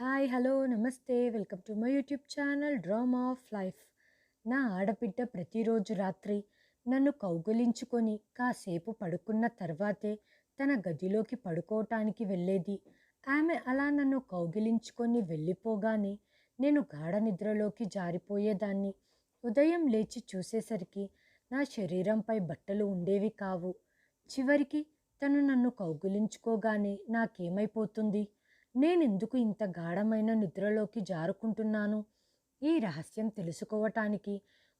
Hi hello నమస్తే. Welcome to my YouTube channel drama of life. నా ఆడబిడ్డ ప్రతిరోజు రాత్రి నన్ను కౌగులించుకొని కాసేపు పడుకున్న తర్వాతే తన గదిలోకి పడుకోవటానికి వెళ్ళేది. ఆమె అలా నన్ను కౌగిలించుకొని వెళ్ళిపోగానే నేను గాఢ నిద్రలోకి జారిపోయేదాన్ని. ఉదయం లేచి చూసేసరికి నా శరీరంపై బట్టలు ఉండేవి కావు. చివరికి తను నన్ను కౌగులించుకోగానే నాకేమైపోతుంది? నేనెందుకు ఇంత గాఢమైన నిద్రలోకి జారుకుంటున్నాను? ఈ రహస్యం తెలుసుకోవటానికి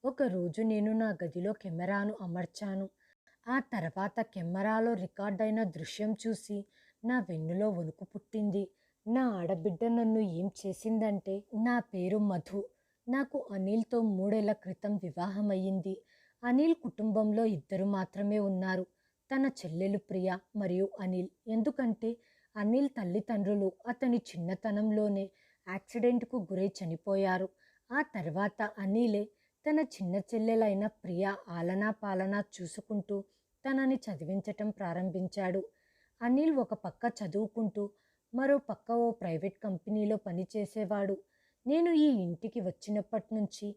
ఒకరోజు నేను నా గదిలో కెమెరాను అమర్చాను. ఆ తర్వాత కెమెరాలో రికార్డైన దృశ్యం చూసి నా వెన్నులో వణుకు పుట్టింది. నా ఆడబిడ్డ నన్ను ఏం చేసిందంటే నా పేరు మధు. నాకు అనిల్తో మూడేళ్ళ క్రితం వివాహమయ్యింది. అనిల్ కుటుంబంలో ఇద్దరు మాత్రమే ఉన్నారు. తన చెల్లెలు ప్రియ మరియు అనిల్. ఎందుకంటే అనిల్ తల్లిదండ్రులు అతని చిన్నతనంలోనే యాక్సిడెంట్కు గురై చనిపోయారు. ఆ తర్వాత అనిలే తన చిన్న చెల్లెలైన ప్రియ ఆలనా పాలనా చూసుకుంటూ తనని చదివించటం ప్రారంభించాడు. అనిల్ ఒక పక్క చదువుకుంటూ మరో పక్క ఓ ప్రైవేట్ కంపెనీలో పనిచేసేవాడు. నేను ఈ ఇంటికి వచ్చినప్పటి నుంచి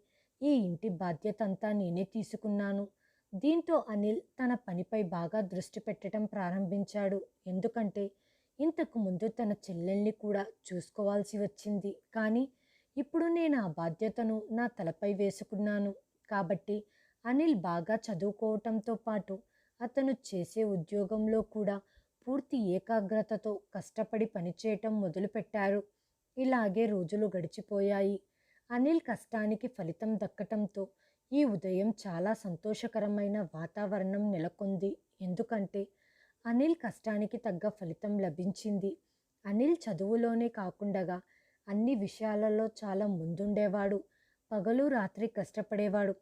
ఈ ఇంటి బాధ్యత అంతా నేనే తీసుకున్నాను. దీంతో అనిల్ తన పనిపై బాగా దృష్టి పెట్టడం ప్రారంభించాడు. ఎందుకంటే ఇంతకు ముందు తన చెల్లెల్ని కూడా చూసుకోవాల్సి వచ్చింది. కానీ ఇప్పుడు నేను ఆ బాధ్యతను నా తలపై వేసుకున్నాను. కాబట్టి అనిల్ బాగా చదువుకోవటంతో పాటు అతను చేసే ఉద్యోగంలో కూడా పూర్తి ఏకాగ్రతతో కష్టపడి పనిచేయటం మొదలుపెట్టారు. ఇలాగే రోజులు గడిచిపోయాయి. అనిల్ కష్టానికి ఫలితం దక్కటంతో ఈ ఉదయం చాలా సంతోషకరమైన వాతావరణం నెలకొంది. ఎందుకంటే అనిల్ కష్టానికి తగ్గ ఫలితం లభించింది. అనిల్ చదువులోనే కాకుండా అన్ని విషయాలలో చాలా ముందుండేవాడు. పగలు రాత్రి కష్టపడేవాడు.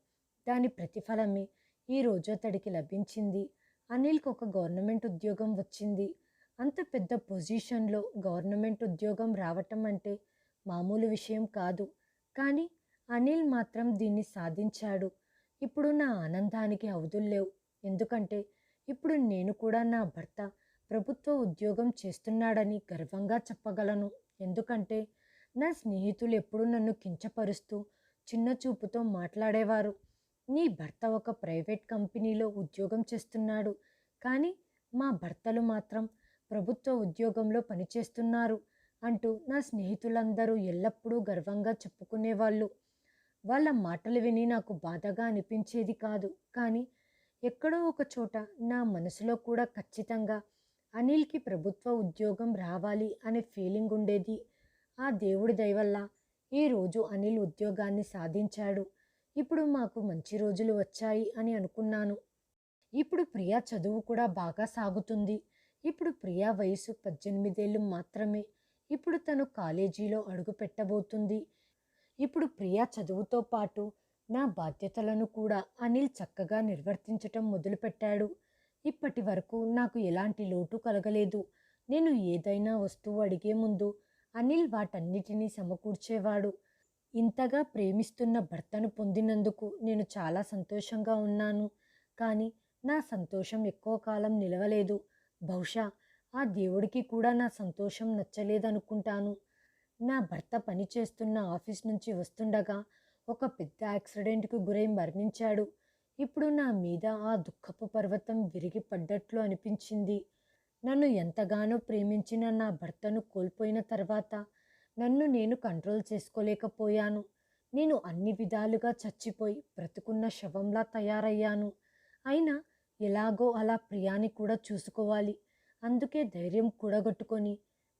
దాని ప్రతిఫలమే ఈ అతడికి లభించింది. అనిల్కి ఒక గవర్నమెంట్ ఉద్యోగం వచ్చింది. అంత పెద్ద పొజిషన్లో గవర్నమెంట్ ఉద్యోగం రావటం అంటే మామూలు విషయం కాదు. కానీ అనిల్ మాత్రం దీన్ని సాధించాడు. ఇప్పుడు నా ఆనందానికి అవధుల్లేవు ఎందుకంటే ఇప్పుడు నేను కూడా నా భర్త ప్రభుత్వ ఉద్యోగం చేస్తున్నాడని గర్వంగా చెప్పగలను. ఎందుకంటే నా స్నేహితులు ఎప్పుడూ నన్ను కించపరుస్తూ చిన్న చూపుతో మాట్లాడేవారు. నీ భర్త ఒక ప్రైవేట్ కంపెనీలో ఉద్యోగం చేస్తున్నాడు. కానీ మా భర్తలు మాత్రం ప్రభుత్వ ఉద్యోగంలో పనిచేస్తున్నారు అంటూ నా స్నేహితులందరూ ఎల్లప్పుడూ గర్వంగా చెప్పుకునేవాళ్ళు. వాళ్ళ మాటలు విని నాకు బాధగా అనిపించేది కాదు. కానీ ఎక్కడో ఒక చోట నా మనసులో కూడా ఖచ్చితంగా అనిల్కి ప్రభుత్వ ఉద్యోగం రావాలి అనే ఫీలింగ్ ఉండేది. ఆ దేవుడి దయవల్ల ఈరోజు అనిల్ ఉద్యోగాన్ని సాధించాడు. ఇప్పుడు మాకు మంచి రోజులు వచ్చాయి అని అనుకున్నాను. ఇప్పుడు ప్రియా చదువు కూడా బాగా సాగుతుంది. ఇప్పుడు ప్రియా వయసు పద్దెనిమిదేళ్ళు మాత్రమే. ఇప్పుడు తను కాలేజీలో అడుగు పెట్టబోతుంది. ఇప్పుడు ప్రియా చదువుతో పాటు నా బాధ్యతలను కూడా అనిల్ చక్కగా నిర్వర్తించటం మొదలుపెట్టాడు. ఇప్పటి వరకు నాకు ఎలాంటి లోటు కలగలేదు. నేను ఏదైనా వస్తువు అడిగే ముందు అనిల్ వాటన్నిటినీ సమకూర్చేవాడు. ఇంతగా ప్రేమిస్తున్న భర్తను పొందినందుకు నేను చాలా సంతోషంగా ఉన్నాను. కానీ నా సంతోషం ఎక్కువ కాలం నిలవలేదు. బహుశా ఆ దేవుడికి కూడా నా సంతోషం నచ్చలేదనుకుంటాను. నా భర్త పనిచేస్తున్న ఆఫీస్ నుంచి వస్తుండగా ఒక పెద్ద యాక్సిడెంట్కు గురై మరణించాడు. ఇప్పుడు నా మీద ఆ దుఃఖపు పర్వతం విరిగి పడ్డట్లు అనిపించింది. నన్ను ఎంతగానో ప్రేమించిన నా భర్తను కోల్పోయిన తర్వాత నన్ను నేను కంట్రోల్ చేసుకోలేకపోయాను. నేను అన్ని విధాలుగా చచ్చిపోయి బ్రతుకున్న శవంలా తయారయ్యాను. అయినా ఎలాగో అలా ప్రియాని కూడా చూసుకోవాలి. అందుకే ధైర్యం కూడగొట్టుకొని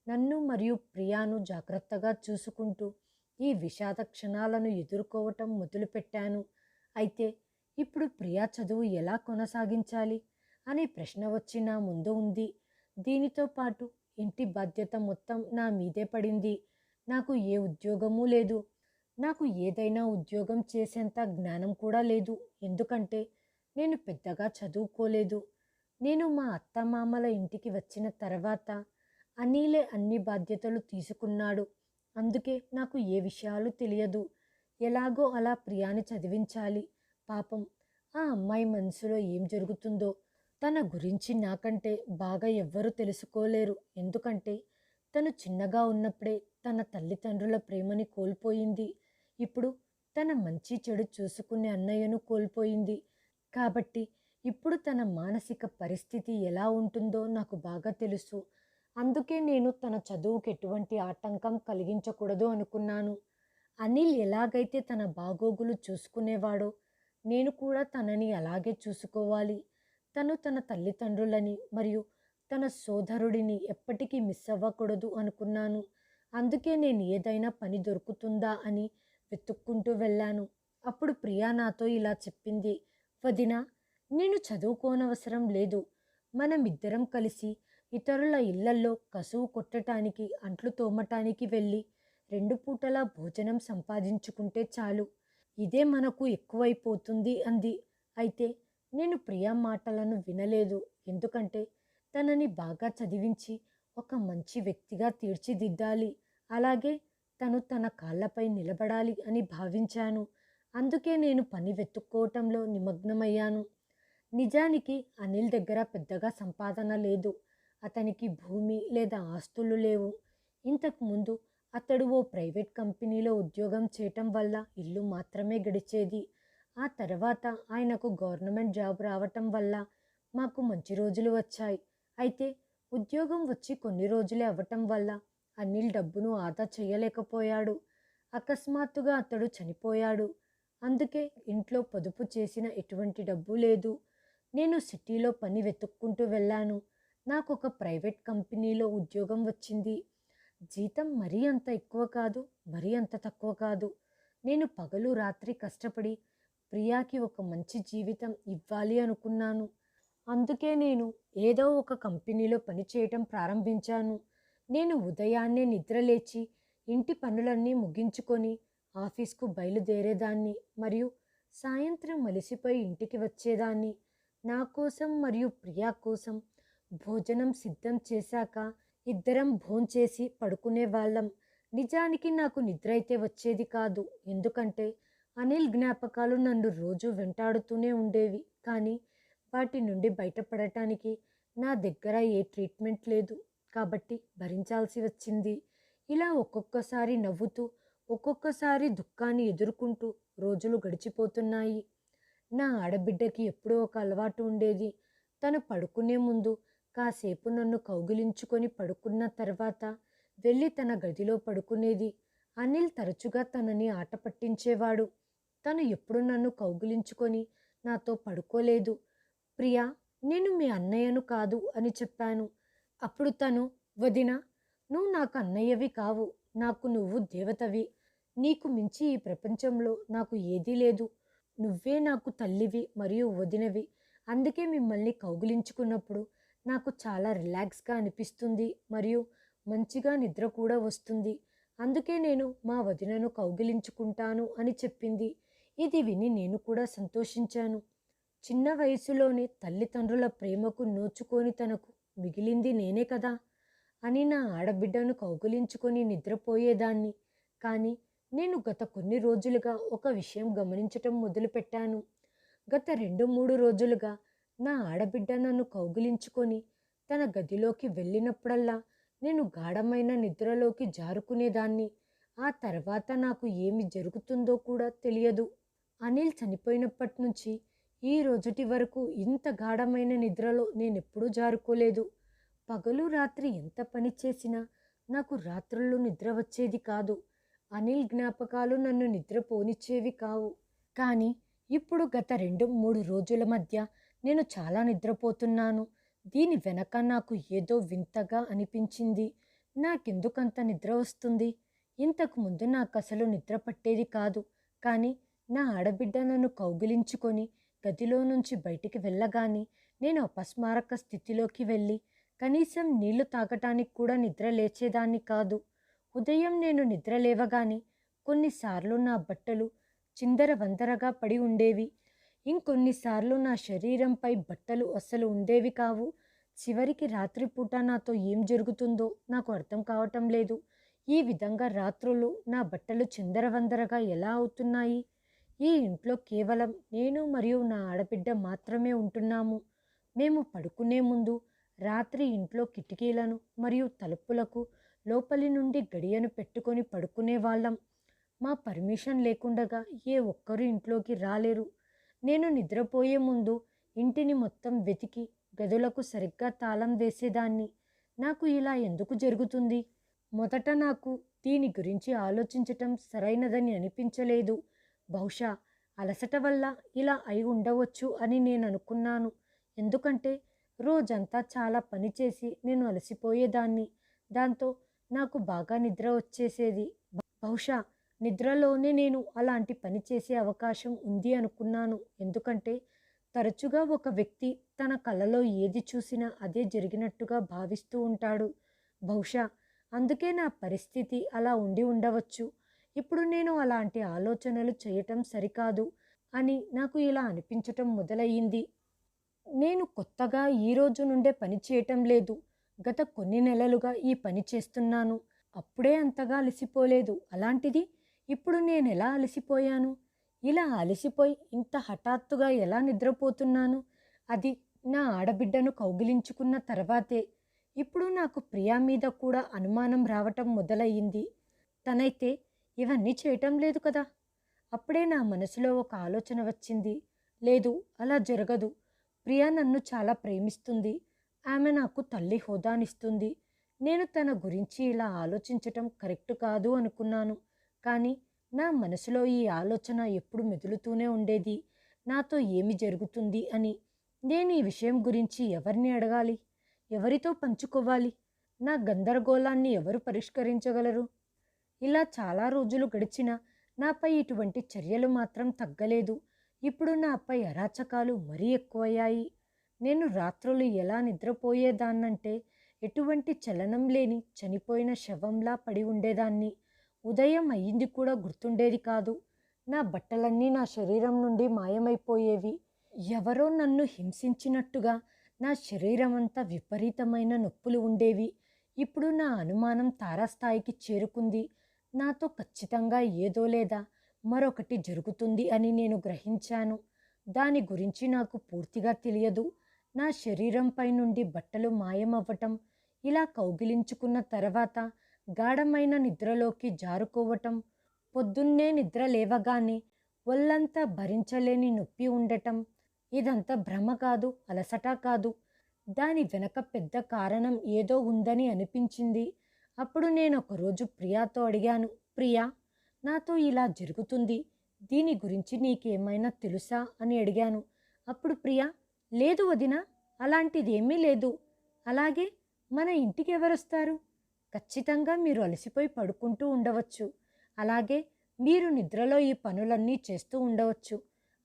నన్ను మరియు ప్రియాను జాగ్రత్తగా చూసుకుంటూ ఈ విషాద క్షణాలను ఎదుర్కోవటం మొదలుపెట్టాను. అయితే ఇప్పుడు ప్రియా చదువు ఎలా కొనసాగించాలి అనే ప్రశ్న వచ్చి నా ముందు ఉంది. దీనితో పాటు ఇంటి బాధ్యత మొత్తం నా మీదే పడింది. నాకు ఏ ఉద్యోగమూ లేదు. నాకు ఏదైనా ఉద్యోగం చేసేంత జ్ఞానం కూడా లేదు. ఎందుకంటే నేను పెద్దగా చదువుకోలేదు. నేను మా అత్తమామల ఇంటికి వచ్చిన తర్వాత అనీలే అన్ని బాధ్యతలు తీసుకున్నాడు. అందుకే నాకు ఏ విషయాలు తెలియదు. ఎలాగో అలా ప్రియాని చదివించాలి. పాపం ఆ అమ్మాయి మనసులో ఏం జరుగుతుందో తన గురించి నాకంటే బాగా ఎవ్వరూ తెలుసుకోలేరు. ఎందుకంటే తను చిన్నగా ఉన్నప్పుడే తన తల్లిదండ్రుల ప్రేమని కోల్పోయింది. ఇప్పుడు తన మంచి చెడు చూసుకునే అన్నయ్యను కోల్పోయింది. కాబట్టి ఇప్పుడు తన మానసిక పరిస్థితి ఎలా ఉంటుందో నాకు బాగా తెలుసు. అందుకే నేను తన చదువుకు ఎటువంటి ఆటంకం కలిగించకూడదు అనుకున్నాను. అనిల్ ఎలాగైతే తన బాగోగులు చూసుకునేవాడో నేను కూడా తనని అలాగే చూసుకోవాలి. తను తన తల్లిదండ్రులని మరియు తన సోదరుడిని ఎప్పటికీ మిస్ అవ్వకూడదు అనుకున్నాను. అందుకే నేను ఏదైనా పని దొరుకుతుందా అని వెతుక్కుంటూ వెళ్ళాను. అప్పుడు ప్రియా నాతో ఇలా చెప్పింది వదిన నేను చదువుకోనవసరం లేదు. మనం ఇద్దరం కలిసి ఇతరుల ఇళ్ళల్లో కసువు కొట్టటానికి అంట్లు తోమటానికి వెళ్ళి రెండు పూటలా భోజనం సంపాదించుకుంటే చాలు. ఇదే మనకు ఎక్కువైపోతుంది అంది. అయితే నేను ప్రియా మాటలను వినలేదు. ఎందుకంటే తనని బాగా చదివించి ఒక మంచి వ్యక్తిగా తీర్చిదిద్దాలి. అలాగే తను తన కాళ్ళపై నిలబడాలి అని భావించాను. అందుకే నేను పని వెతుక్కోవటంలో నిమగ్నమయ్యాను. నిజానికి అనిల్ దగ్గర పెద్దగా సంపాదన లేదు. అతనికి భూమి లేదా ఆస్తులు లేవు. ఇంతకు ముందు అతడు ఓ ప్రైవేట్ కంపెనీలో ఉద్యోగం చేయటం వల్ల ఇల్లు మాత్రమే గడిచేది. ఆ తర్వాత ఆయనకు గవర్నమెంట్ జాబ్ రావటం వల్ల మాకు మంచి రోజులు వచ్చాయి. అయితే ఉద్యోగం వచ్చి కొన్ని రోజులే అవ్వటం వల్ల అనిల్ డబ్బును ఆదా చేయలేకపోయాడు. అకస్మాత్తుగా అతడు చనిపోయాడు. అందుకే ఇంట్లో పొదుపు చేసిన ఎటువంటి డబ్బు లేదు. నేను సిటీలో పని వెతుక్కుంటూ వెళ్ళాను. నాకు ఒక ప్రైవేట్ కంపెనీలో ఉద్యోగం వచ్చింది. జీతం మరీ అంత ఎక్కువ కాదు మరీ అంత తక్కువ కాదు. నేను పగలు రాత్రి కష్టపడి ప్రియాకి ఒక మంచి జీవితం ఇవ్వాలి అనుకున్నాను. అందుకే నేను ఏదో ఒక కంపెనీలో పనిచేయటం ప్రారంభించాను. నేను ఉదయాన్నే నిద్రలేచి ఇంటి పనులన్నీ ముగించుకొని ఆఫీస్కు బయలుదేరేదాన్ని మరియు సాయంత్రం మలిసిపోయి ఇంటికి వచ్చేదాన్ని. నా కోసం మరియు ప్రియా కోసం భోజనం సిద్ధం చేశాక ఇద్దరం భోంచేసి పడుకునే వాళ్ళం. నిజానికి నాకు నిద్ర అయితే వచ్చేది కాదు. ఎందుకంటే అనిల్ జ్ఞాపకాలు నన్ను రోజు వెంటాడుతూనే ఉండేవి. కానీ వాటి నుండి బయటపడటానికి నా దగ్గర ఏ ట్రీట్మెంట్ లేదు. కాబట్టి భరించాల్సి వచ్చింది. ఇలా ఒక్కొక్కసారి నవ్వుతూ ఒక్కొక్కసారి దుఃఖాన్ని ఎదుర్కొంటూ రోజులు గడిచిపోతున్నాయి. నా ఆడబిడ్డకి ఎప్పుడూ ఒక అలవాటు ఉండేది. తను పడుకునే ముందు కాసేపు నన్ను కౌగిలించుకొని పడుకున్న తర్వాత వెళ్ళి తన గదిలో పడుకునేది. అనిల్ తరచుగా తనని ఆట పట్టించేవాడు. తను ఎప్పుడు నన్ను కౌగిలించుకొని నాతో పడుకోలేదు. ప్రియా నేను మీ అన్నయ్యను కాదు అని చెప్పాను. అప్పుడు తను వదిన నువ్వు నాకు అన్నయ్యవి కావు. నాకు నువ్వు దేవతవి. నీకు మించి ఈ ప్రపంచంలో నాకు ఏదీ లేదు. నువ్వే నాకు తల్లివి మరియు వదినవి. అందుకే మిమ్మల్ని కౌగిలించుకున్నప్పుడు నాకు చాలా రిలాక్స్గా అనిపిస్తుంది. మరియు మంచిగా నిద్ర కూడా వస్తుంది. అందుకే నేను మా వదినను కౌగిలించుకుంటాను అని చెప్పింది. ఇది విని నేను కూడా సంతోషించాను. చిన్న వయసులోనే తల్లిదండ్రుల ప్రేమకు నోచుకొని తనకు మిగిలింది నేనే కదా? అని నా ఆడబిడ్డను కౌగిలించుకొని నిద్రపోయేదాన్ని. కానీ నేను గత కొన్ని రోజులుగా ఒక విషయం గమనించటం మొదలుపెట్టాను. గత రెండు మూడు రోజులుగా నా ఆడబిడ్డ నన్ను కౌగిలించుకొని తన గదిలోకి వెళ్ళినప్పుడల్లా నేను గాఢమైన నిద్రలోకి జారుకునేదాన్ని. ఆ తర్వాత నాకు ఏమి జరుగుతుందో కూడా తెలియదు. అనిల్ చనిపోయినప్పటి నుంచి ఈ రోజుటి వరకు ఇంత గాఢమైన నిద్రలో నేనెప్పుడూ జారుకోలేదు. పగలు రాత్రి ఎంత పని చేసినా నాకు రాత్రుల్లో నిద్ర వచ్చేది కాదు. అనిల్ జ్ఞాపకాలు నన్ను నిద్రపోనిచ్చేవి కావు. కానీ ఇప్పుడు గత రెండు మూడు రోజుల మధ్య నేను చాలా నిద్రపోతున్నాను. దీని వెనక నాకు ఏదో వింతగా అనిపించింది. నాకెందుకంత నిద్ర వస్తుంది? ఇంతకు ముందు నాకు అసలు నిద్ర పట్టేది కాదు. కానీ నా ఆడబిడ్డ నన్ను కౌగిలించుకొని గదిలో నుంచి బయటికి వెళ్ళగానే నేను అపస్మారక స్థితిలోకి వెళ్ళి కనీసం నీళ్ళు తాగటానికి కూడా నిద్ర లేచేదాన్ని కాదు. ఉదయం నేను నిద్ర లేవగానే కొన్నిసార్లు నా బట్టలు చిందర వందరగా పడి ఉండేవి. ఇంకొన్నిసార్లు నా శరీరంపై బట్టలు అస్సలు ఉండేవి కావు. చివరికి రాత్రిపూట నాతో ఏం జరుగుతుందో నాకు అర్థం కావటం లేదు. ఈ విధంగా రాత్రులు నా బట్టలు చిందరవందరగా ఎలా అవుతున్నాయి? ఈ ఇంట్లో కేవలం నేను మరియు నా ఆడబిడ్డ మాత్రమే ఉంటున్నాము. మేము పడుకునే ముందు రాత్రి ఇంట్లో కిటికీలను మరియు తలుపులకు లోపలి నుండి గడియను పెట్టుకొని పడుకునేవాళ్ళం. మా పర్మిషన్ లేకుండగా ఏ ఒక్కరూ ఇంట్లోకి రాలేరు. నేను నిద్రపోయే ముందు ఇంటిని మొత్తం వెతికి గదులకు సరిగ్గా తాళం వేసేదాన్ని. నాకు ఇలా ఎందుకు జరుగుతుంది? మొదట నాకు దీని గురించి ఆలోచించటం సరైనదని అనిపించలేదు. బహుశా అలసట వల్ల ఇలా అయి ఉండవచ్చు అని నేను అనుకున్నాను. ఎందుకంటే రోజంతా చాలా పని చేసి నేను అలసిపోయేదాన్ని. దాంతో నాకు బాగా నిద్ర వచ్చేసేది. బహుశా నిద్రలోనే నేను అలాంటి పని చేసే అవకాశం ఉంది అనుకున్నాను. ఎందుకంటే తరచుగా ఒక వ్యక్తి తన కలలో ఏది చూసినా అదే జరిగినట్టుగా భావిస్తూ ఉంటాడు. బహుశా అందుకే నా పరిస్థితి అలా ఉండి ఉండవచ్చు. ఇప్పుడు నేను అలాంటి ఆలోచనలు చేయటం సరికాదు అని నాకు ఇలా అనిపించటం మొదలయ్యింది. నేను కొత్తగా ఈ రోజు నుండే పని చేయటం లేదు. గత కొన్ని నెలలుగా ఈ పని చేస్తున్నాను. అప్పుడే అంతగా అలసిపోలేదు. అలాంటిది ఇప్పుడు నేను ఎలా అలసిపోయాను? ఇలా అలసిపోయి ఇంత హఠాత్తుగా ఎలా నిద్రపోతున్నాను? అది నా ఆడబిడ్డను కౌగిలించుకున్న తర్వాతే. ఇప్పుడు నాకు ప్రియా మీద కూడా అనుమానం రావటం మొదలయ్యింది. తనైతే ఇవన్నీ చేయటం లేదు కదా? అప్పుడే నా మనసులో ఒక ఆలోచన వచ్చింది. లేదు అలా జరగదు. ప్రియా నన్ను చాలా ప్రేమిస్తుంది. ఆమె నాకు తల్లి హోదానిస్తుంది. నేను తన గురించి ఇలా ఆలోచించటం కరెక్ట్ కాదు అనుకున్నాను. కానీ నా మనసులో ఈ ఆలోచన ఎప్పుడు మెదులుతూనే ఉండేది. నాతో ఏమి జరుగుతుంది అని నేను ఈ విషయం గురించి ఎవరిని అడగాలి? ఎవరితో పంచుకోవాలి? నా గందరగోళాన్ని ఎవరు పరిష్కరించగలరు? ఇలా చాలా రోజులు గడిచినా నాపై ఇటువంటి చర్యలు మాత్రం తగ్గలేదు. ఇప్పుడు నాపై అరాచకాలు మరీ ఎక్కువయ్యాయి. నేను రాత్రులు ఎలా నిద్రపోయేదాన్నంటే ఎటువంటి చలనం లేని చనిపోయిన శవంలా పడి ఉండేదాన్ని. ఉదయం అయ్యింది కూడా గుర్తుండేది కాదు. నా బట్టలన్నీ నా శరీరం నుండి మాయమైపోయేవి. ఎవరో నన్ను హింసించినట్టుగా నా శరీరం అంతా విపరీతమైన నొప్పులు ఉండేవి. ఇప్పుడు నా అనుమానం తారాస్థాయికి చేరుకుంది. నాతో ఖచ్చితంగా ఏదో లేదా మరొకటి జరుగుతుంది అని నేను గ్రహించాను. దాని గురించి నాకు పూర్తిగా తెలియదు. నా శరీరంపై నుండి బట్టలు మాయమవ్వటం ఇలా కౌగిలించుకున్న తర్వాత గాఢమైన నిద్రలోకి జారుకోవటం పొద్దున్నే నిద్ర లేవగానే ఒళ్ళంతా భరించలేని నొప్పి ఉండటం ఇదంతా భ్రమ కాదు అలసట కాదు. దాని వెనక పెద్ద కారణం ఏదో ఉందని అనిపించింది. అప్పుడు నేను ఒకరోజు ప్రియాతో అడిగాను ప్రియా నాతో ఇలా జరుగుతుంది. దీని గురించి నీకేమైనా తెలుసా? అని అడిగాను. అప్పుడు ప్రియా లేదు వదిన అలాంటిదేమీ లేదు. అలాగే మన ఇంటికి ఎవరొస్తారు ఖచ్చితంగా మీరు అలసిపోయి పడుకుంటూ ఉండవచ్చు. అలాగే మీరు నిద్రలో ఈ పనులన్నీ చేస్తూ ఉండవచ్చు.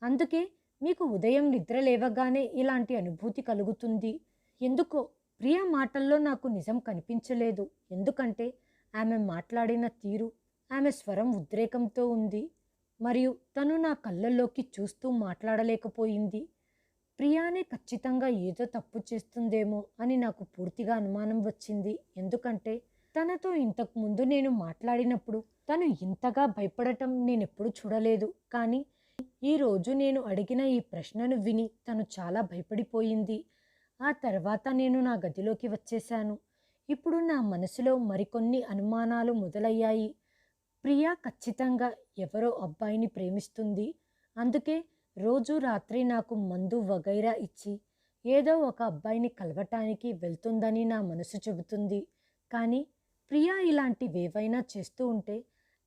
అందుకే మీకు ఉదయం నిద్ర లేవగానే ఇలాంటి అనుభూతి కలుగుతుంది. ఎందుకో ప్రియ మాటల్లో నాకు నిజం కనిపించలేదు. ఎందుకంటే ఆమె మాట్లాడిన తీరు ఆమె స్వరం ఉద్రేకంతో ఉంది. మరియు తను నా కళ్ళల్లోకి చూస్తూ మాట్లాడలేకపోయింది. ప్రియానే ఖచ్చితంగా ఏదో తప్పు చేస్తుందేమో అని నాకు పూర్తిగా అనుమానం వచ్చింది. ఎందుకంటే తనతో ఇంతకు ముందు నేను మాట్లాడినప్పుడు తను ఇంతగా భయపడటం నేనెప్పుడు చూడలేదు. కానీ ఈరోజు నేను అడిగిన ఈ ప్రశ్నను విని తను చాలా భయపడిపోయింది. ఆ తర్వాత నేను నా గదిలోకి వచ్చేశాను. ఇప్పుడు నా మనసులో మరికొన్ని అనుమానాలు మొదలయ్యాయి. ప్రియా ఖచ్చితంగా ఎవరో అబ్బాయిని ప్రేమిస్తుంది. అందుకే రోజు రాత్రి నాకు మందు వగైరా ఇచ్చి ఏదో ఒక అబ్బాయిని కలవటానికి వెళ్తుందని నా మనసు చెబుతుంది. కానీ ప్రియా ఇలాంటివేవైనా చేస్తూ ఉంటే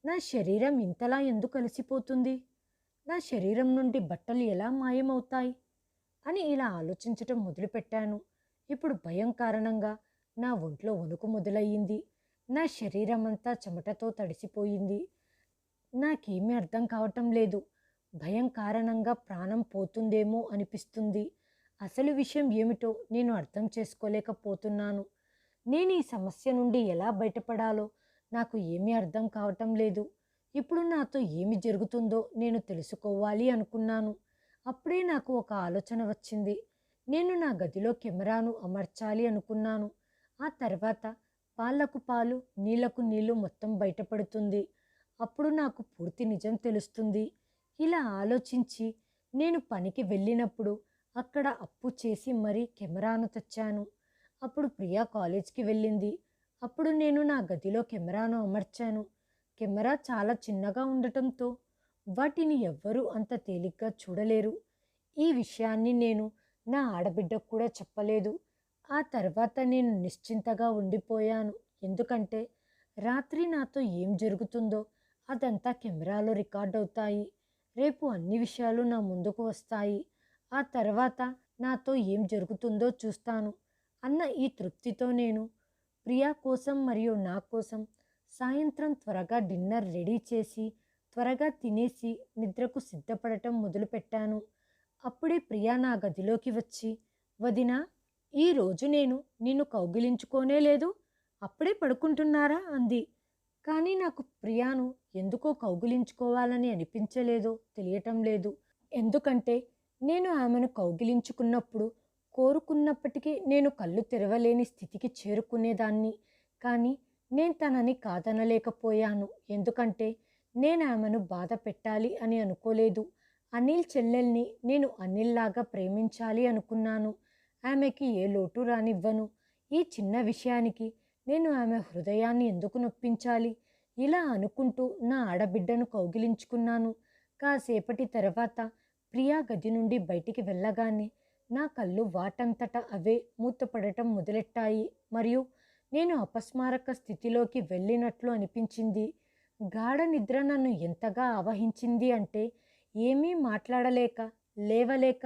నా శరీరం ఇంతలా ఎందుకు కలిసిపోతుంది నా శరీరం నుండి బట్టలు ఎలా మాయమవుతాయి? అని ఇలా ఆలోచించటం మొదలుపెట్టాను. ఇప్పుడు భయం కారణంగా నా ఒంట్లో వణుకు మొదలయ్యింది. నా శరీరం అంతా చెమటతో తడిసిపోయింది. నాకేమీ అర్థం కావటం లేదు. భయం కారణంగా ప్రాణం పోతుందేమో అనిపిస్తుంది. అసలు విషయం ఏమిటో నేను అర్థం చేసుకోలేకపోతున్నాను. నేను ఈ సమస్య నుండి ఎలా బయటపడాలో నాకు ఏమీ అర్థం కావటం లేదు. ఇప్పుడు నాతో ఏమి జరుగుతుందో నేను తెలుసుకోవాలి అనుకున్నాను. అప్పుడే నాకు ఒక ఆలోచన వచ్చింది. నేను నా గదిలో కెమెరాను అమర్చాలి అనుకున్నాను. ఆ తర్వాత పాలకు పాలు నీళ్ళకు నీళ్ళు మొత్తం బయటపడుతుంది. అప్పుడు నాకు పూర్తి నిజం తెలుస్తుంది. ఇలా ఆలోచించి నేను పనికి వెళ్ళినప్పుడు అక్కడ అప్పు చేసి మరీ కెమెరాను తెచ్చాను. అప్పుడు ప్రియా కాలేజ్కి వెళ్ళింది. అప్పుడు నేను నా గదిలో కెమెరాను అమర్చాను. కెమెరా చాలా చిన్నగా ఉండటంతో వాటిని ఎవ్వరూ అంత తేలిగ్గా చూడలేరు. ఈ విషయాన్ని నేను నా ఆడబిడ్డకు కూడా చెప్పలేదు. ఆ తర్వాత నేను నిశ్చింతగా ఉండిపోయాను. ఎందుకంటే రాత్రి నాతో ఏం జరుగుతుందో అదంతా కెమెరాలో రికార్డ్ అవుతాయి. రేపు అన్ని విషయాలు నా ముందుకు వస్తాయి. ఆ తర్వాత నాతో ఏం జరుగుతుందో చూస్తాను. అన్న ఈ తృప్తితో నేను ప్రియా కోసం మరియు నా కోసం సాయంత్రం త్వరగా డిన్నర్ రెడీ చేసి త్వరగా తినేసి నిద్రకు సిద్ధపడటం మొదలుపెట్టాను. అప్పుడే ప్రియా నా గదిలోకి వచ్చి వదినా ఈరోజు నేను నిన్ను కౌగిలించుకోనే లేదు. అప్పుడే పడుకుంటున్నారా? అంది. కానీ నాకు ప్రియాను ఎందుకో కౌగిలించుకోవాలని అనిపించలేదో తెలియటం లేదు. ఎందుకంటే నేను ఆమెను కౌగిలించుకున్నప్పుడు కోరుకున్నప్పటికీ నేను కళ్ళు తెరవలేని స్థితికి చేరుకునేదాన్ని. కానీ నేను తనని కాదనలేకపోయాను. ఎందుకంటే నేను ఆమెను బాధ పెట్టాలి అని అనుకోలేదు. అనిల్ చెల్లెల్ని నేను అనిల్లాగా ప్రేమించాలి అనుకున్నాను. ఆమెకి ఏ లోటు రానివ్వను. ఈ చిన్న విషయానికి నేను ఆమె హృదయాన్ని ఎందుకు నొప్పించాలి? ఇలా అనుకుంటూ నా ఆడబిడ్డను కౌగిలించుకున్నాను. కాసేపటి తర్వాత ప్రియా గది నుండి బయటికి వెళ్ళగానే నా కళ్ళు వాటంతట అవే మూతపడటం మొదలెట్టాయి. మరియు నేను అపస్మారక స్థితిలోకి వెళ్ళినట్లు అనిపించింది. గాఢ నిద్ర నన్ను ఎంతగా ఆవహించింది అంటే ఏమీ మాట్లాడలేక లేవలేక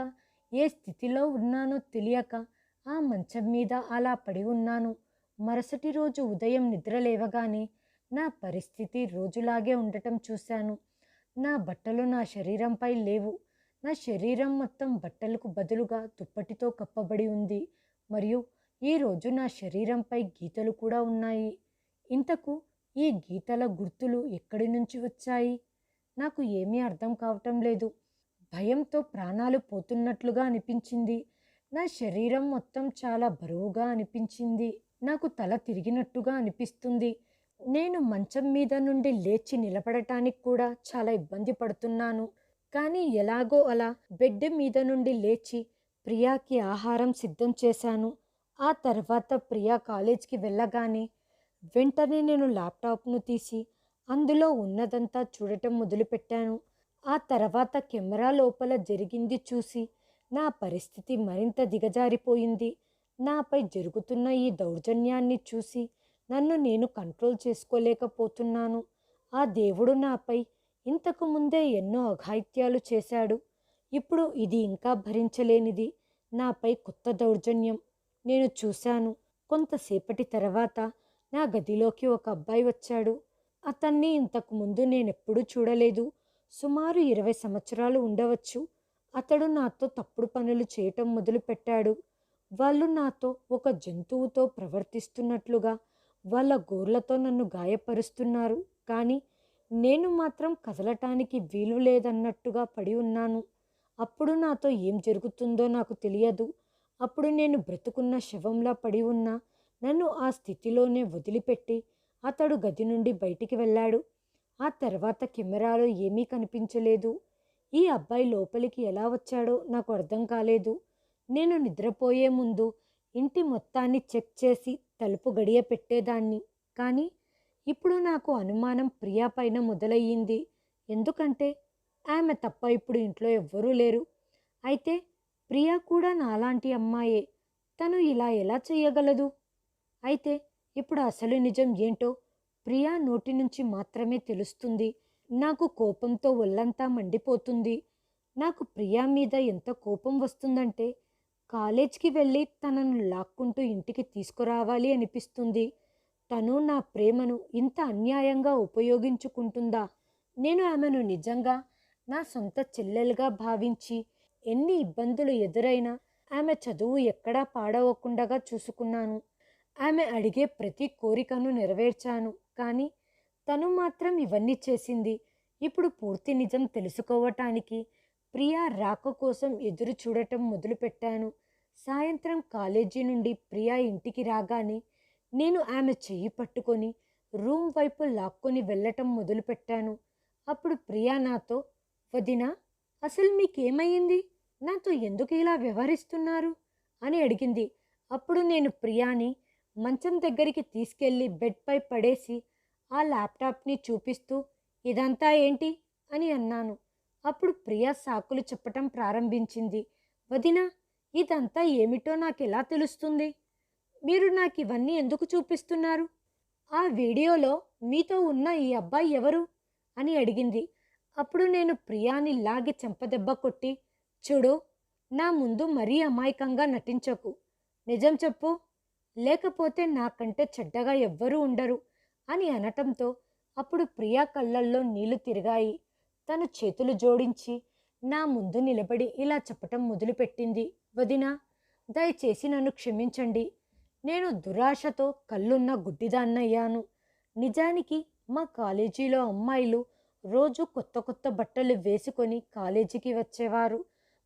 ఏ స్థితిలో ఉన్నానో తెలియక ఆ మంచం మీద అలా పడి ఉన్నాను. మరుసటి రోజు ఉదయం నిద్ర లేవగానే నా పరిస్థితి రోజులాగే ఉండటం చూశాను. నా బట్టలు నా శరీరంపై లేవు. నా శరీరం మొత్తం బట్టలకు బదులుగా దుప్పటితో కప్పబడి ఉంది. మరియు ఈరోజు నా శరీరంపై గీతలు కూడా ఉన్నాయి. ఇంతకు ఈ గీతల గుర్తులు ఎక్కడి నుంచి వచ్చాయి? నాకు ఏమీ అర్థం కావటం లేదు. భయంతో ప్రాణాలు పోతున్నట్లుగా అనిపించింది. నా శరీరం మొత్తం చాలా బరువుగా అనిపించింది. నాకు తల తిరిగినట్టుగా అనిపిస్తుంది. నేను మంచం మీద నుండి లేచి నిలబడటానికి కూడా చాలా ఇబ్బంది పడుతున్నాను. కానీ ఎలాగో అలా బెడ్ మీద నుండి లేచి ప్రియాకి ఆహారం సిద్ధం చేశాను. ఆ తర్వాత ప్రియా కాలేజ్కి వెళ్ళగానే వెంటనే నేను ల్యాప్టాప్ను తీసి అందులో ఉన్నదంతా చూడటం మొదలుపెట్టాను. ఆ తర్వాత కెమెరా లోపల జరిగింది చూసి నా పరిస్థితి మరింత దిగజారిపోయింది. నాపై జరుగుతున్న ఈ దౌర్జన్యాన్ని చూసి నన్ను నేను కంట్రోల్ చేసుకోలేకపోతున్నాను. ఆ దేవుడు నాపై ఇంతకు ముందే ఎన్నో అఘాయిత్యాలు చేశాడు. ఇప్పుడు ఇది ఇంకా భరించలేనిది. నాపై కొత్త దౌర్జన్యం. నేను చూశాను. కొంతసేపటి తర్వాత నా గదిలోకి ఒక అబ్బాయి వచ్చాడు. అతన్ని ఇంతకు ముందు నేనెప్పుడూ చూడలేదు. సుమారు ఇరవై సంవత్సరాలు ఉండవచ్చు. అతడు నాతో తప్పుడు పనులు చేయటం మొదలుపెట్టాడు. వాళ్ళు నాతో ఒక జంతువుతో ప్రవర్తిస్తున్నట్లుగా వాళ్ళ గోర్లతో నన్ను గాయపరుస్తున్నారు. కానీ నేను మాత్రం కదలటానికి వీలు లేదన్నట్టుగా పడి ఉన్నాను. అప్పుడు నాతో ఏం జరుగుతుందో నాకు తెలియదు. అప్పుడు నేను బ్రతుకున్న శవంలా పడి ఉన్నా నన్ను ఆ స్థితిలోనే వదిలిపెట్టి అతడు గది నుండి బయటికి వెళ్ళాడు. ఆ తర్వాత కెమెరాలో ఏమీ కనిపించలేదు. ఈ అబ్బాయి లోపలికి ఎలా వచ్చాడో నాకు అర్థం కాలేదు. నేను నిద్రపోయే ముందు ఇంటి మొత్తాన్ని చెక్ చేసి తలుపు గడియ పెట్టేదాన్ని. కానీ ఇప్పుడు నాకు అనుమానం ప్రియా పైన మొదలయ్యింది. ఎందుకంటే ఆమె తప్ప ఇప్పుడు ఇంట్లో ఎవ్వరూ లేరు. అయితే ప్రియా కూడా నాలాంటి అమ్మాయే. తను ఇలా ఎలా చేయగలదు? అయితే ఇప్పుడు అసలు నిజం ఏంటో ప్రియా నోటి నుంచి మాత్రమే తెలుస్తుంది. నాకు కోపంతో ఒళ్ళంతా మండిపోతుంది. నాకు ప్రియా మీద ఎంత కోపం వస్తుందంటే కాలేజ్కి వెళ్ళి తనను లాక్కుంటూ ఇంటికి తీసుకురావాలి అనిపిస్తుంది. తను నా ప్రేమను ఇంత అన్యాయంగా ఉపయోగించుకుంటుందా? నేను ఆమెను నిజంగా నా సొంత చెల్లెలుగా భావించి ఎన్ని ఇబ్బందులు ఎదురైనా ఆమె చదువు ఎక్కడా పాడవకుండగా చూసుకున్నాను. ఆమె అడిగే ప్రతి కోరికను నెరవేర్చాను. కానీ తను మాత్రం ఇవన్నీ చేసింది. ఇప్పుడు పూర్తి నిజం తెలుసుకోవటానికి ప్రియా రాక కోసం ఎదురు చూడటం మొదలుపెట్టాను. సాయంత్రం కాలేజీ నుండి ప్రియా ఇంటికి రాగానే నేను ఆమె చెయ్యి పట్టుకొని రూమ్ వైపు లాక్కొని వెళ్ళటం మొదలుపెట్టాను. అప్పుడు ప్రియా నాతో వదినా అసలు మీకేమైంది? నాతో ఎందుకు ఇలా వ్యవహరిస్తున్నారు? అని అడిగింది. అప్పుడు నేను ప్రియాని మంచం దగ్గరికి తీసుకెళ్ళి బెడ్పై పడేసి ఆ ల్యాప్టాప్ని చూపిస్తూ ఇదంతా ఏంటి? అని అన్నాను. అప్పుడు ప్రియా సాకులు చెప్పటం ప్రారంభించింది. వదినా ఇదంతా ఏమిటో నాకు ఎలా తెలుస్తుంది? మీరు నాకు ఇవన్నీ ఎందుకు చూపిస్తున్నారు? ఆ వీడియోలో మీతో ఉన్న ఈ అబ్బాయి ఎవరు? అని అడిగింది. అప్పుడు నేను ప్రియాని లాగి చెంపదెబ్బ కొట్టి చూడు నా ముందు మరీ అమాయకంగా నటించకు. నిజం చెప్పు. లేకపోతే నాకంటే చెడ్డగా ఎవ్వరూ ఉండరు అని అనటంతో అప్పుడు ప్రియా కళ్ళల్లో నీళ్ళు తిరిగాయి. తను చేతులు జోడించి నా ముందు నిలబడి ఇలా చెప్పటం మొదలుపెట్టింది. వదినా దయచేసి నన్ను క్షమించండి. నేను దురాశతో కళ్ళున్న గుడ్డిదాన్నయ్యాను. నిజానికి మా కాలేజీలో అమ్మాయిలు రోజు కొత్త కొత్త బట్టలు వేసుకొని కాలేజీకి వచ్చేవారు.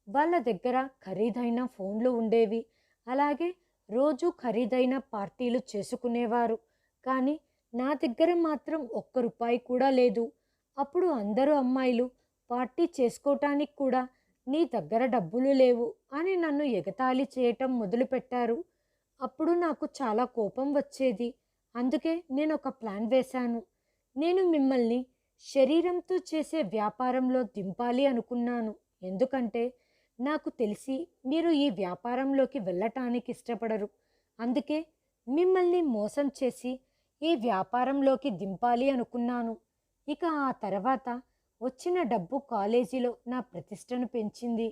వాళ్ళ దగ్గర ఖరీదైన ఫోన్లు ఉండేవి. అలాగే రోజు ఖరీదైన పార్టీలు చేసుకునేవారు. కానీ నా దగ్గర మాత్రం ఒక్క రూపాయి కూడా లేదు. అప్పుడు అందరూ అమ్మాయిలు పార్టీ చేసుకోవటానికి కూడా నీ దగ్గర డబ్బులు లేవు అని నన్ను ఎగతాళి చేయటం మొదలుపెట్టారు. అప్పుడు నాకు చాలా కోపం వచ్చేది. అందుకే నేను ఒక ప్లాన్ వేశాను. నేను మిమ్మల్ని శరీరంతో చేసే వ్యాపారంలో దింపాలి అనుకున్నాను. ఎందుకంటే నాకు తెలిసి మీరు ఈ వ్యాపారంలోకి వెళ్ళటానికి ఇష్టపడరు. అందుకే మిమ్మల్ని మోసం చేసి ఈ వ్యాపారంలోకి దింపాలి అనుకున్నాను. ఇక ఆ తర్వాత వచ్చిన డబ్బు కాలేజీలో నా ప్రతిష్టను పెంచింది.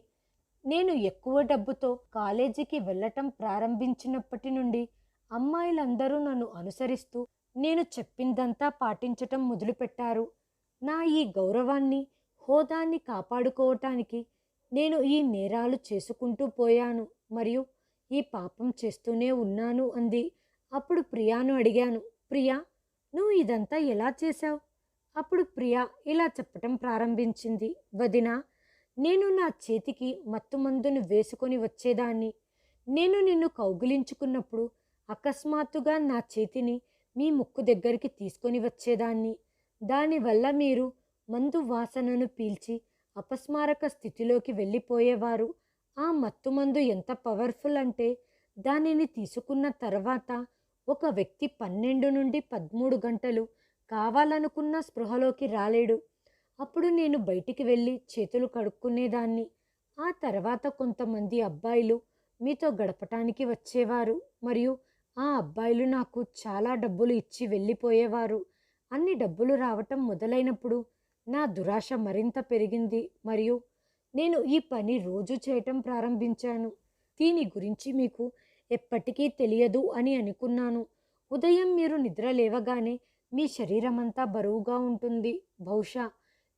నేను ఎక్కువ డబ్బుతో కాలేజీకి వెళ్ళటం ప్రారంభించినప్పటి నుండి అమ్మాయిలందరూ నన్ను అనుసరిస్తూ నేను చెప్పిందంతా పాటించటం మొదలుపెట్టారు. నా ఈ గౌరవాన్ని హోదాన్ని కాపాడుకోవటానికి నేను ఈ నేరాలు చేసుకుంటూ పోయాను మరియు ఈ పాపం చేస్తూనే ఉన్నాను అంది. అప్పుడు ప్రియాను అడిగాను ప్రియా నువ్వు ఇదంతా ఎలా చేశావు? అప్పుడు ప్రియా ఇలా చెప్పటం ప్రారంభించింది వదినా నేను నా చేతికి మత్తుమందును వేసుకొని వచ్చేదాన్ని. నేను నిన్ను కౌగిలించుకున్నప్పుడు అకస్మాత్తుగా నా చేతిని మీ ముక్కు దగ్గరికి తీసుకొని వచ్చేదాన్ని. దానివల్ల మీరు మందు వాసనను పీల్చి అపస్మారక స్థితిలోకి వెళ్ళిపోయేవారు. ఆ మత్తుమందు ఎంత పవర్ఫుల్ అంటే దానిని తీసుకున్న తర్వాత ఒక వ్యక్తి పన్నెండు నుండి పదమూడు గంటలు కావాలనుకున్న స్పృహలోకి రాలేడు. అప్పుడు నేను బయటికి వెళ్ళి చేతులు కడుక్కునేదాన్ని. ఆ తర్వాత కొంతమంది అబ్బాయిలు మీతో గడపటానికి వచ్చేవారు మరియు ఆ అబ్బాయిలు నాకు చాలా డబ్బులు ఇచ్చి వెళ్ళిపోయేవారు. అన్ని డబ్బులు రావటం మొదలైనప్పుడు నా దురాశ మరింత పెరిగింది మరియు నేను ఈ పని రోజు చేయటం ప్రారంభించాను. దీని గురించి మీకు ఎప్పటికీ తెలియదు అని అనుకున్నాను. ఉదయం మీరు నిద్ర లేవగానే మీ శరీరమంతా బరువుగా ఉంటుంది. బహుశా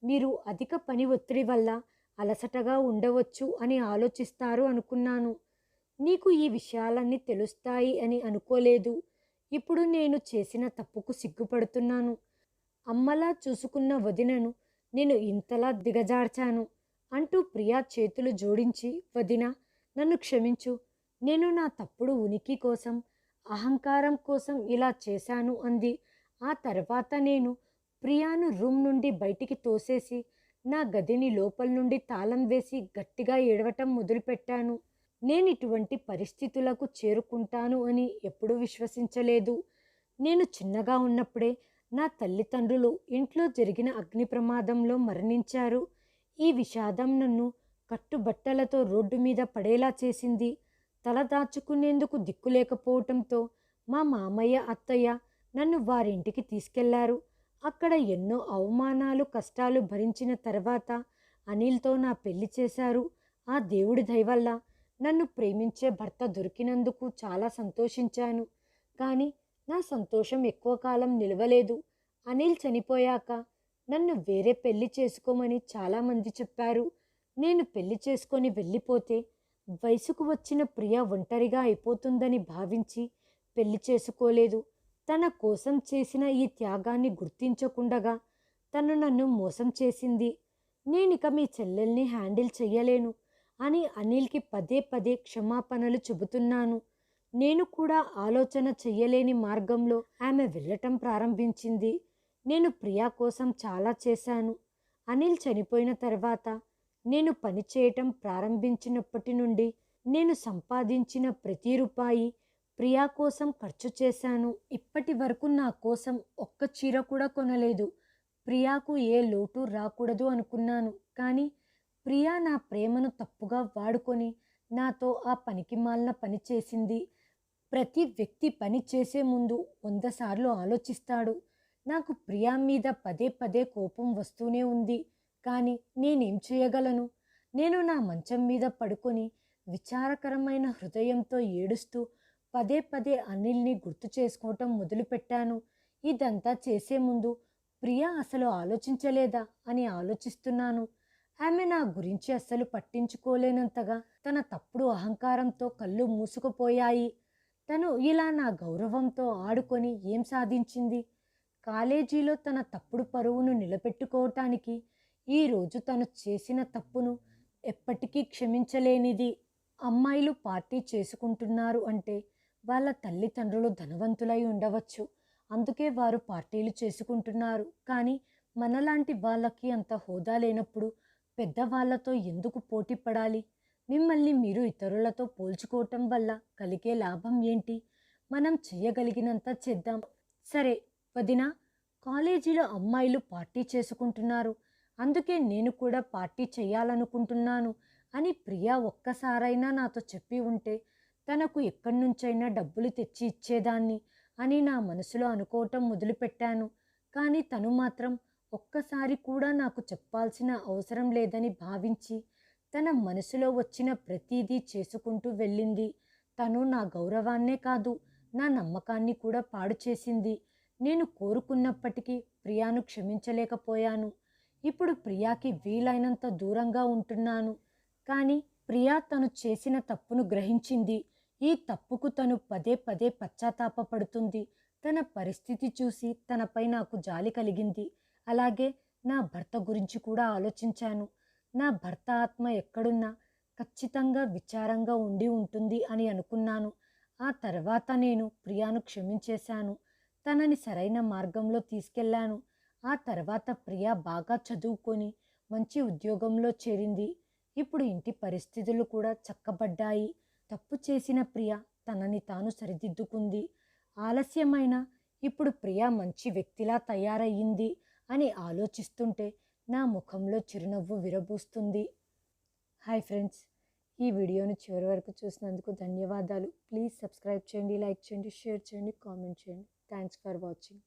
మీరు అధిక పని ఒత్తిడి వల్ల అలసటగా ఉండవచ్చు అని ఆలోచిస్తారు అనుకున్నాను. నీకు ఈ విషయాలన్నీ తెలుస్తాయి అని అనుకోలేదు. ఇప్పుడు నేను చేసిన తప్పుకు సిగ్గుపడుతున్నాను. అమ్మలా చూసుకున్న వదినను నేను ఇంతలా దిగజార్చాను అంటూ ప్రియా చేతులు జోడించి వదిన నన్ను క్షమించు. నేను నా తప్పుడు ఉనికి కోసం అహంకారం కోసం ఇలా చేశాను అంది. ఆ తర్వాత నేను ప్రియాను రూమ్ నుండి బయటికి తోసేసి నా గదిని లోపల నుండి తాళం వేసి గట్టిగా ఏడవటం మొదలుపెట్టాను. నేను ఇటువంటి పరిస్థితులకు చేరుకుంటాను అని ఎప్పుడూ విశ్వసించలేదు. నేను చిన్నగా ఉన్నప్పుడే నా తల్లిదండ్రులు ఇంట్లో జరిగిన అగ్ని ప్రమాదంలో మరణించారు. ఈ విషాదం నన్ను కట్టుబట్టలతో రోడ్డు మీద పడేలా చేసింది. తల దాచుకునేందుకు దిక్కు లేకపోవటంతో మా మామయ్య అత్తయ్య నన్ను వారింటికి తీసుకెళ్ళారు. అక్కడ ఎన్నో అవమానాలు కష్టాలు భరించిన తర్వాత అనిల్తో నా పెళ్ళి చేశారు. ఆ దేవుడి దయవల్ల నన్ను ప్రేమించే భర్త దొరికినందుకు చాలా సంతోషించాను. కానీ నా సంతోషం ఎక్కువ కాలం నిలవలేదు. అనిల్ చనిపోయాక నన్ను వేరే పెళ్ళి చేసుకోమని చాలామంది చెప్పారు. నేను పెళ్ళి చేసుకొని వెళ్ళిపోతే వయసుకు వచ్చిన ప్రియ ఒంటరిగా అయిపోతుందని భావించి పెళ్ళి చేసుకోలేదు. తన కోసం చేసిన ఈ త్యాగాన్ని గుర్తించకుండగా తను నన్ను మోసం చేసింది. నేనిక మీ చెల్లెల్ని హ్యాండిల్ చెయ్యలేను అని అనిల్కి పదే పదే క్షమాపణలు చెబుతున్నాను. నేను కూడా ఆలోచన చెయ్యలేని మార్గంలో ఆమె వెళ్ళటం ప్రారంభించింది. నేను ప్రియా కోసం చాలా చేశాను. అనిల్ చనిపోయిన తర్వాత నేను పని చేయటం ప్రారంభించినప్పటి నుండి నేను సంపాదించిన ప్రతి రూపాయి ప్రియా కోసం ఖర్చు చేశాను. ఇప్పటి వరకు నా కోసం ఒక్క చీర కూడా కొనలేదు. ప్రియాకు ఏ లోటు రాకూడదు అనుకున్నాను. కానీ ప్రియా నా ప్రేమను తప్పుగా వాడుకొని నాతో ఆ పనికి మాలిన పని చేసింది. ప్రతి వ్యక్తి పని చేసే ముందు వంద సార్లు ఆలోచిస్తాడు. నాకు ప్రియా మీద పదే పదే కోపం వస్తూనే ఉంది. కానీ నేనేం చేయగలను? నేను నా మంచం మీద పడుకొని విచారకరమైన హృదయంతో ఏడుస్తూ పదే పదే అనిల్ని గుర్తు చేసుకోవటం మొదలుపెట్టాను. ఇదంతా చేసే ముందు ప్రియా అసలు ఆలోచించలేదా అని ఆలోచిస్తున్నాను. ఆమె నా గురించి అస్సలు పట్టించుకోలేనంతగా తన తప్పుడు అహంకారంతో కళ్ళు మూసుకుపోయాయి. తను ఇలా నా గౌరవంతో ఆడుకొని ఏం సాధించింది? కాలేజీలో తన తప్పుడు పరువును నిలబెట్టుకోవటానికి ఈరోజు తను చేసిన తప్పును ఎప్పటికీ క్షమించలేనిది. అమ్మాయిలు పార్టీ చేసుకుంటున్నారు అంటే వాళ్ళ తల్లిదండ్రులు ధనవంతులై ఉండవచ్చు. అందుకే వారు పార్టీలు చేసుకుంటున్నారు. కానీ మనలాంటి వాళ్ళకి అంత హోదా లేనప్పుడు పెద్దవాళ్ళతో ఎందుకు పోటీ పడాలి? మిమ్మల్ని మీరు ఇతరులతో పోల్చుకోవటం వల్ల కలిగే లాభం ఏంటి? మనం చేయగలిగినంత చేద్దాం. సరే వదిన కాలేజీలో అమ్మాయిలు పార్టీ చేసుకుంటున్నారు. అందుకే నేను కూడా పార్టీ చేయాలనుకుంటున్నాను అని ప్రియా ఒక్కసారైనా నాతో చెప్పి ఉంటే తనకు ఎక్కడి నుంచైనా డబ్బులు తెచ్చి ఇచ్చేదాన్ని అని నా మనసులో అనుకోవటం మొదలుపెట్టాను. కానీ తను మాత్రం ఒక్కసారి కూడా నాకు చెప్పాల్సిన అవసరం లేదని భావించి తన మనసులో వచ్చిన ప్రతీదీ చేసుకుంటూ వెళ్ళింది. తను నా గౌరవాన్నే కాదు నా నమ్మకాన్ని కూడా పాడు చేసింది. నేను కోరుకున్నప్పటికీ ప్రియాను క్షమించలేకపోయాను. ఇప్పుడు ప్రియాకి వీలైనంత దూరంగా ఉంటున్నాను. కానీ ప్రియా తను చేసిన తప్పును గ్రహించింది. ఈ తప్పుకు తను పదే పదే పశ్చాత్తాపపడుతుంది. తన పరిస్థితి చూసి తనపై నాకు జాలి కలిగింది. అలాగే నా భర్త గురించి కూడా ఆలోచించాను. నా భర్త ఆత్మ ఎక్కడున్నా ఖచ్చితంగా విచారంగా ఉండి ఉంటుంది అని అనుకున్నాను. ఆ తర్వాత నేను ప్రియాను క్షమించేశాను. తనని సరైన మార్గంలో తీసుకెళ్ళాను. ఆ తర్వాత ప్రియా బాగా చదువుకొని మంచి ఉద్యోగంలో చేరింది. ఇప్పుడు ఇంటి పరిస్థితులు కూడా చక్కబడ్డాయి. తప్పు చేసిన ప్రియ తనని తాను సరిదిద్దుకుంది. ఆలస్యమైన ఇప్పుడు ప్రియ మంచి వ్యక్తిలా తయారయ్యింది అని ఆలోచిస్తుంటే నా ముఖంలో చిరునవ్వు విరబూస్తుంది. హాయ్ ఫ్రెండ్స్ ఈ వీడియోను చివరి వరకు చూసినందుకు ధన్యవాదాలు. ప్లీజ్ సబ్స్క్రైబ్ చేయండి లైక్ చేయండి షేర్ చేయండి కామెంట్ చేయండి. Thanks for watching.